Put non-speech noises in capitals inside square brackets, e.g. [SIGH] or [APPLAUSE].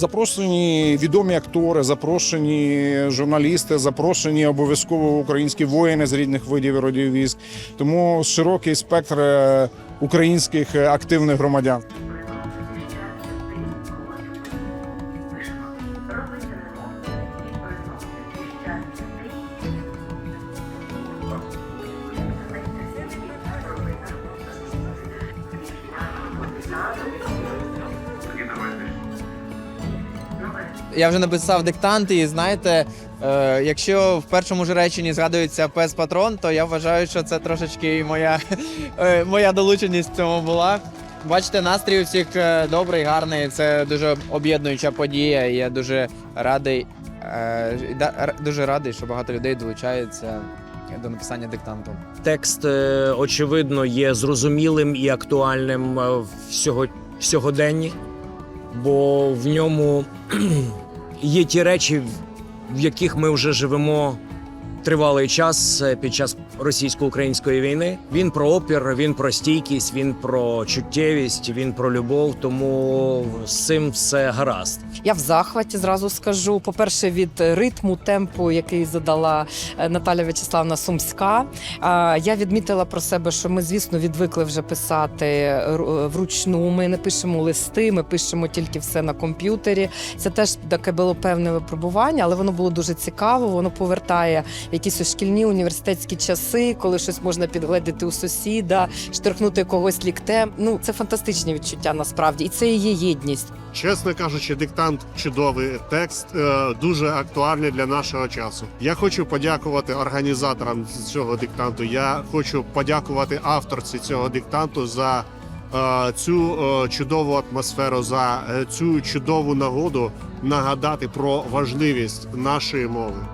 Запрошені відомі актори, запрошені журналісти, запрошені обов'язково українські воїни з рідних видів і родів військ. Тому широкий спектр е, українських е, активних громадян. Я вже написав диктант, і знаєте, е, якщо в першому ж реченні згадується пес патрон, то я вважаю, що це трошечки моя, [LAUGHS] е, моя долученість в цьому була. Бачите, настрій у всіх е, добрий, гарний. Це дуже об'єднуюча подія. Я дуже радий, е, дуже радий, що багато людей долучаються до написання диктанту. Текст, е, очевидно, є зрозумілим і актуальним е, в сьогоденні, бо в ньому є ті речі, в яких ми вже живемо тривалий час е, під час російсько-української війни. Він про опір, він про стійкість, він про чуттєвість, він про любов. Тому з цим все гаразд. Я в захваті зразу скажу. По-перше, від ритму, темпу, який задала е, Наталя Вячеславна Сумська. Я відмітила про себе, що ми, звісно, відвикли вже писати ру- вручну. Ми не пишемо листи, ми пишемо тільки все на комп'ютері. Це теж таке було певне випробування, але воно було дуже цікаво. Воно повертає якісь шкільні університетські часи, коли щось можна підгледіти у сусіда, штрихнути когось ліктем. Ну це фантастичні відчуття насправді, і це і є єдність. Чесно кажучи, диктант чудовий текст, е, дуже актуальний для нашого часу. Я хочу подякувати організаторам цього диктанту. Я хочу подякувати авторці цього диктанту за е, цю е, чудову атмосферу, за цю чудову нагоду нагадати про важливість нашої мови.